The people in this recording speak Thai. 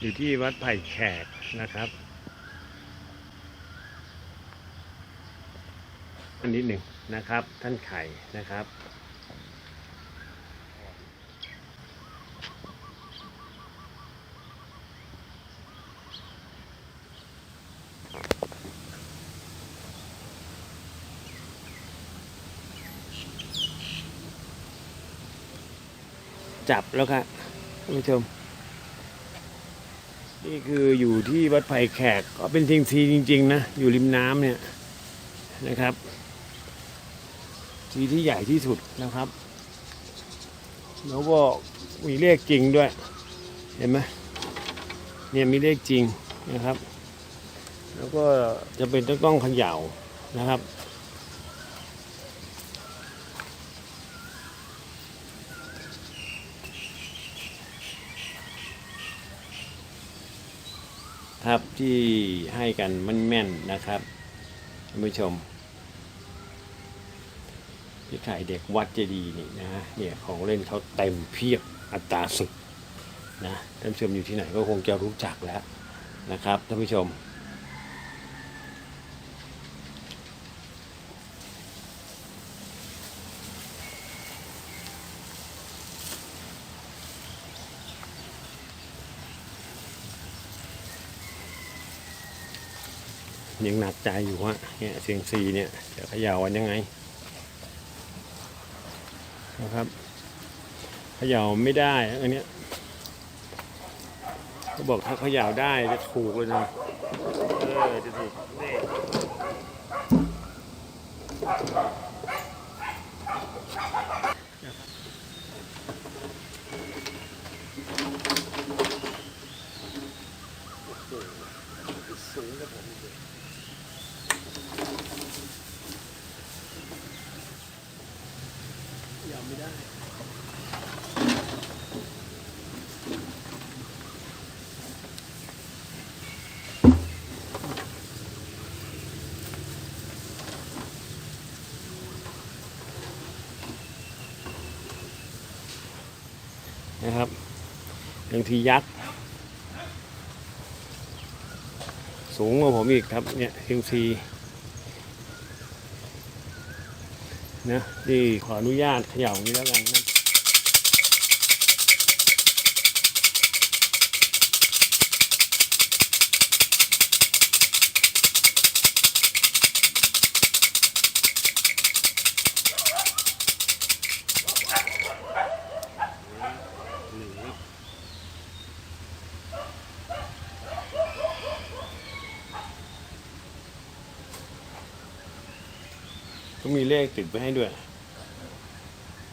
อยู่ที่วัดไผ่แขกนะครับอันนิดหนึ่งนะครับ ท่านไข่นะครับจับแล้วครับท่านผู้ชม นี่คืออยู่ที่วัดไผ่แขกก็เป็นทิงซีจริง ๆ นะ อยู่ริมน้ำเนี่ยนะครับ ทีที่ใหญ่ที่สุดนะครับแล้วก็มีเลขจริงด้วย เห็นไหมเนี่ยมีเลขจริงนะครับ แล้วก็จะเป็นต้องต้องขย่านะครับ ครับที่ให้กันมันแม่นนะครับท่านผู้ชมพี่ไข่เด็กวัดเจดีย์นี่นะเนี่ยของเล่นเขาเต็มเพียบอัตราสุกนะท่านผู้ชมอยู่ที่ไหนก็คงจะรู้จักแล้วนะครับท่านผู้ชม ยังหนักใจอยู่วะเนี่ยเสียงซีเนี่ยจะเขย่าวันยังไงนะครับเขย่าไม่ได้อันเนี้ยเขาบอกถ้าเขย่าได้จะถูกเลยนะเออจะถูกนี่สูงกับผมอีกเลยยอมไม่ได้ นะครับบางทียักษ์ สูงกว่าผมอีกครับเนี่ยเฮงซี นะนี่ขออนุญาตเขย่าอย่างนี้แล้วกันนะ ก็มีเลขติดไว้ให้ด้วย